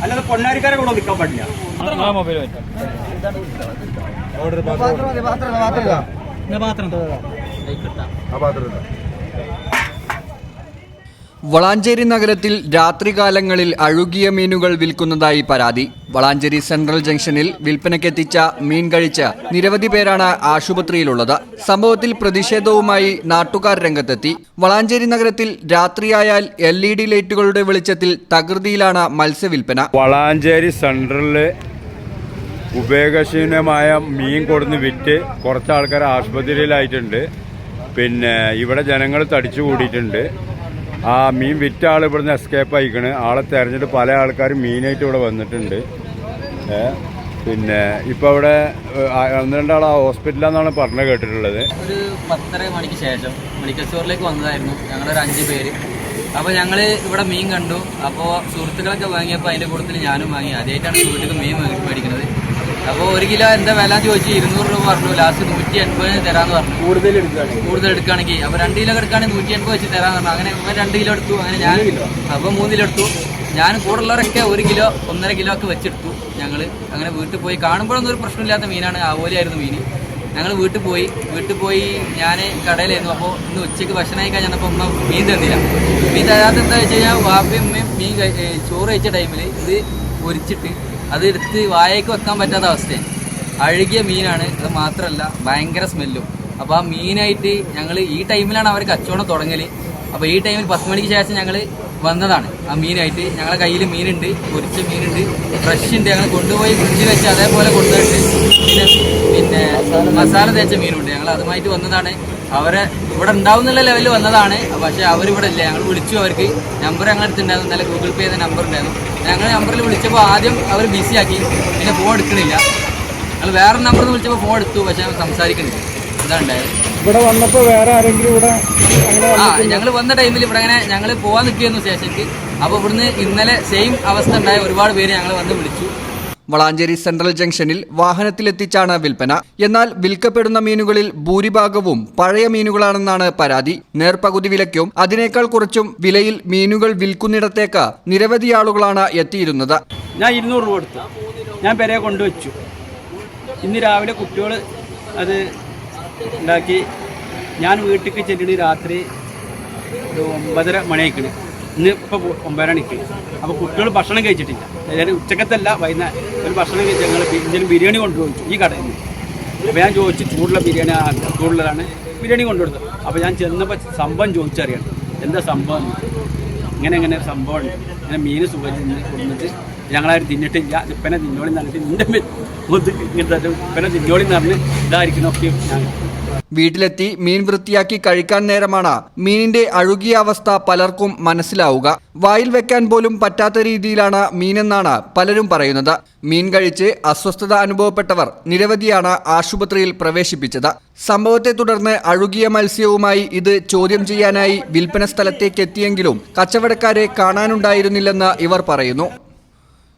അല്ലാതെ പൊണ്ണാരിക്കാരെ കൂടെ നിൽക്കാൻ പാടില്ല മൊബൈൽ വളാഞ്ചേരി നഗരത്തിൽ രാത്രികാലങ്ങളിൽ അഴുകിയ മീനുകൾ വിൽക്കുന്നതായി പരാതി. വളാഞ്ചേരി സെൻട്രൽ ജംഗ്ഷനിൽ വിൽപ്പനയ്ക്കെത്തിച്ച മീൻ കഴിച്ച നിരവധി പേരാണ് ആശുപത്രിയിലുള്ളത്. സംഭവത്തിൽ പ്രതിഷേധവുമായി നാട്ടുകാർ രംഗത്തെത്തി. വളാഞ്ചേരി നഗരത്തിൽ രാത്രിയായാൽ എൽ ഇ ഡി ലൈറ്റുകളുടെ വെളിച്ചത്തിൽ തകൃതിയിലാണ് മത്സ്യവിൽപ്പന. വളാഞ്ചേരി സെൻട്രലിൽ ഉപയോഗശൂന്യമായ മീൻ കൊടുന്ന് വിറ്റ് കുറച്ച് ആൾക്കാർ ആശുപത്രിയിലായിട്ടുണ്ട്. പിന്നെ ഇവിടെ ജനങ്ങൾ തടിച്ചു കൂടിയിട്ടുണ്ട് ആ മീൻ വിറ്റ ആൾ ഇവിടുന്ന് എസ്കേപ്പ് ആയിക്കണ്. ആളെ തെരഞ്ഞിട്ട് പല ആൾക്കാരും മീനായിട്ട് ഇവിടെ വന്നിട്ടുണ്ട്. പിന്നെ ഇപ്പോൾ അവിടെ ഒന്ന് രണ്ടാൾ ആ പറഞ്ഞു കേട്ടിട്ടുള്ളത്. ഒരു പത്തര മണിക്ക് ശേഷം മെഡിക്കൽ സ്റ്റോറിലേക്ക് വന്നതായിരുന്നു. ഞങ്ങളൊരു അഞ്ച് പേര്. അപ്പോൾ ഞങ്ങൾ ഇവിടെ മീൻ കണ്ടു. അപ്പോൾ സുഹൃത്തുക്കളൊക്കെ വാങ്ങിയപ്പോൾ അതിന്റെ കൂട്ടത്തിൽ ഞാനും വാങ്ങി. ആദ്യമായിട്ടാണ് സുഹൃത്തുക്കൾ മീൻ മേടിക്കുന്നത് അപ്പോൾ ഒരു കിലോ എന്താ വില എന്ന് ചോദിച്ചു ഇരുന്നൂറ് രൂപ പറഞ്ഞു. ലാസ്റ്റ് നൂറ്റി എൺപതിന് തരാമെന്ന് പറഞ്ഞു. കൂടുതൽ എടുക്കുകയാണെങ്കിൽ. കൂടുതൽ എടുക്കുകയാണെങ്കിൽ. അപ്പോൾ രണ്ട് കിലോ എടുക്കുകയാണെങ്കിൽ നൂറ്റി എൺപത് വെച്ച് തരാമെന്ന് പറഞ്ഞു. അങ്ങനെ ഇവൻ രണ്ട് കിലോ എടുത്തു. അങ്ങനെ ഞാൻ അപ്പോൾ മൂന്ന് കിലോ എടുത്തു. ഞാൻ കൂടുതലുള്ളവരൊക്കെ ഒരു കിലോ ഒന്നര കിലോ ഒക്കെ വെച്ചെടുത്തു ഞങ്ങൾ അങ്ങനെ വീട്ടിൽ പോയി കാണുമ്പോഴൊന്നും ഒരു പ്രശ്നമില്ലാത്ത മീനാണ്. ആവോലിയായിരുന്നു മീൻ. ഞങ്ങൾ വീട്ടിൽ പോയി. വീട്ടിൽ പോയി ഞാൻ കടയിലായിരുന്നു. അപ്പോൾ ഇന്ന് ഉച്ചയ്ക്ക് ഭക്ഷണം കഴിക്കാൻ ചെന്നപ്പോൾ ഉമ്മ മീൻ തന്നില്ല. മീൻ തരാത്ത എന്താ വെച്ച് കഴിഞ്ഞാൽ വാപ്പയും ഉമ്മയും മീൻ ചോറ് കഴിച്ച ടൈമിൽ ഇത് പൊരിച്ചിട്ട് അത് എടുത്ത് വായയ്ക്ക് വെക്കാൻ പറ്റാത്ത അവസ്ഥയാണ്. അഴുകിയ മീനാണ് അത് മാത്രമല്ല ഭയങ്കര സ്മെല്ലും. അപ്പോൾ ആ മീനായിട്ട് ഞങ്ങൾ ഈ ടൈമിലാണ് അവർ കച്ചവടം തുടങ്ങൽ അപ്പോൾ ഈ ടൈമിൽ പത്ത് മണിക്ക് ശേഷം ഞങ്ങൾ വന്നതാണ്. ആ മീനായിട്ട് ഞങ്ങളുടെ കയ്യിൽ മീനുണ്ട് പൊരിച്ച മീനുണ്ട്. ഫ്രഷ് ഉണ്ട്. ഞങ്ങൾ കൊണ്ടുപോയി ഫ്രിഡ്ജിൽ വെച്ച് അതേപോലെ കൊണ്ടുപോയിട്ട് പിന്നെ പിന്നെ മസാല തേച്ച മീനുണ്ട്. ഞങ്ങൾ അതുമായിട്ട് വന്നതാണ്. അവരെ ഇവിടെ ഉണ്ടാവുന്നുള്ള ലെവലിൽ വന്നതാണ്. പക്ഷേ അവരിവിടെ ഇല്ല. ഞങ്ങൾ വിളിച്ചു അവർക്ക്. നമ്പർ ഞങ്ങളുടെ അടുത്തുണ്ടായിരുന്നു. നല്ല ഗൂഗിൾ പേ ചെയ്ത നമ്പർ ഉണ്ടായിരുന്നു. ഞങ്ങൾ നമ്പറിൽ വിളിച്ചപ്പോൾ ആദ്യം അവർ ബിസി ആക്കി. പിന്നെ ഫോൺ എടുക്കണില്ല. ഞങ്ങൾ വേറെ നമ്പറിൽ വിളിച്ചപ്പോൾ ഫോൺ എടുത്തു. പക്ഷേ അവർ സംസാരിക്കുന്നില്ല. ഇതാണ് ഉണ്ടായത്. ഇവിടെ വന്നപ്പോ വേറെ ആരെങ്കിലും ഇവിടെ ആ ഞങ്ങൾ വന്ന ടൈമിൽ ഇവിടെ അങ്ങനെ ഞങ്ങൾ പോവാൻ നിൽക്കുന്നു സ്റ്റേഷനിലേക്ക്. അപ്പോൾ ഇവിടുന്ന് ഇന്നലെ സെയിം അവസ്ഥ ഉണ്ടായ ഒരുപാട് പേര് ഞങ്ങൾ വന്ന് വിളിച്ചു. വളാഞ്ചേരി സെൻട്രൽ ജംഗ്ഷനിൽ വാഹനത്തിലെത്തിച്ചാണ് വിൽപ്പന. എന്നാൽ വിൽക്കപ്പെടുന്ന മീനുകളിൽ ഭൂരിഭാഗവും പഴയ മീനുകളാണെന്നാണ് പരാതി. നേർപകുതി വിലയ്ക്കും അതിനേക്കാൾ കുറച്ചും വിലയിൽ മീനുകൾ വിൽക്കുന്നിടത്തേക്ക് നിരവധി ആളുകളാണ് എത്തിയിരുന്നത്. ഞാൻ ഇരുന്നൂറ് രൂപ കൊടുത്തു. ഞാൻ പെരയെ കൊണ്ടുവച്ചു. ഇന്ന് രാവിലെ കുട്ടികൾ അത് ഉണ്ടാക്കി. ഞാൻ വീട്ടിലേക്ക് ചെല്ലിട്ട് രാത്രി ഒരു ഒമ്പതര മണിയായിക്കണ്. ഇന്ന് ഇപ്പോൾ ഒമ്പതര മണിക്ക്. അപ്പോൾ കുട്ടികൾ ഭക്ഷണം കഴിച്ചിട്ടില്ല. അതായത് ഉച്ചക്കത്തല്ല വൈകുന്നേരം ഒരു ഭക്ഷണം കഴിച്ച് ഞങ്ങൾ എന്തെങ്കിലും ബിരിയാണി കൊണ്ടുപോയി ഈ കടയിൽ നിന്ന്. അപ്പോൾ ഞാൻ ചോദിച്ചു ചൂടുള്ള ബിരിയാണി ചൂടുള്ളതാണ് ബിരിയാണി കൊണ്ടുകൊടുത്തു അപ്പോൾ ഞാൻ ചെന്നപ്പോൾ സംഭവം ചോദിച്ചറിയണം എന്താ സംഭവം? ഇങ്ങനെ ഇങ്ങനെ സംഭവം ഇങ്ങനെ മീൻ സുഖം കൊണ്ടുവന്നിട്ട് ഞങ്ങളാരും തിന്നിട്ടില്ല. ഇപ്പനെ തിന്നോളി എന്ന് പറഞ്ഞിട്ട് നിന്റെ മുത്ത് ഇങ്ങനത്തെ ഇപ്പനെ തിന്നോളി എന്ന് പറഞ്ഞ് ഒക്കെ ഞാൻ. വീട്ടിലെത്തി മീൻ വൃത്തിയാക്കി കഴിക്കാൻ നേരമാണ് മീനിന്റെ അഴുകിയ അവസ്ഥ പലർക്കും മനസ്സിലാവുക. വായിൽ വെക്കാൻ പോലും പറ്റാത്ത രീതിയിലാണ് മീനെന്നാണ് പലരും പറയുന്നത്. മീൻ കഴിച്ച് അസ്വസ്ഥത അനുഭവപ്പെട്ടവർ നിരവധിയാണ് ആശുപത്രിയിൽ പ്രവേശിപ്പിച്ചത്. സംഭവത്തെ തുടർന്ന് അഴുകിയ മത്സ്യവുമായി ഇത് ചോദ്യം ചെയ്യാനായി വിൽപ്പന സ്ഥലത്തേക്ക് എത്തിയെങ്കിലും കച്ചവടക്കാരെ കാണാനുണ്ടായിരുന്നില്ലെന്ന് ഇവർ പറയുന്നു.